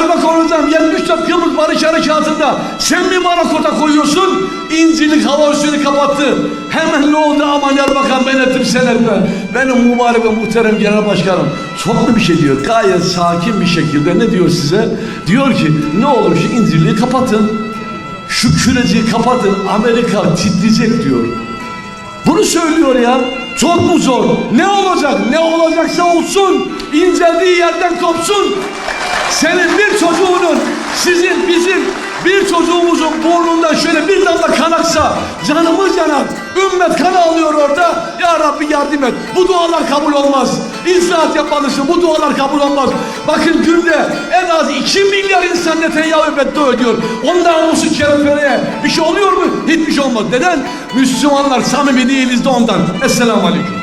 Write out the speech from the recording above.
Erbakan hocam 74 Kıbrıs Barış Harekatı'nda sen mi bana kota koyuyorsun? İncilik hava üstünü kapattı. Hemen ne oldu aman Erbakan ben ettim senetler. Benim mübarek ve muhterem genel başkanım çok mu bir şey diyor. Gayet sakin bir şekilde ne diyor size? Diyor ki ne olur şu incirliği kapatın. Şu küreciyi kapatın Amerika titreyecek diyor. Bunu söylüyor ya. Çok mu zor? Ne olacak? Ne olacaksa olsun. İnceldiği yerden kopsun. Burnundan şöyle bir damla kan aksa canımız yanar. Ümmet kan alıyor orada. Ya Rabbi yardım et. Bu dualar kabul olmaz. İzraat yapmalısın. Bu dualar kabul olmaz. Bakın günde en az 2 milyar insan Netanyahu beddua ediyor. Ondan namusu kerefeneye bir şey oluyor mu? Hiçbir şey olmaz. Neden? Müslümanlar samimi değiliz de ondan. Esselamu Aleyküm.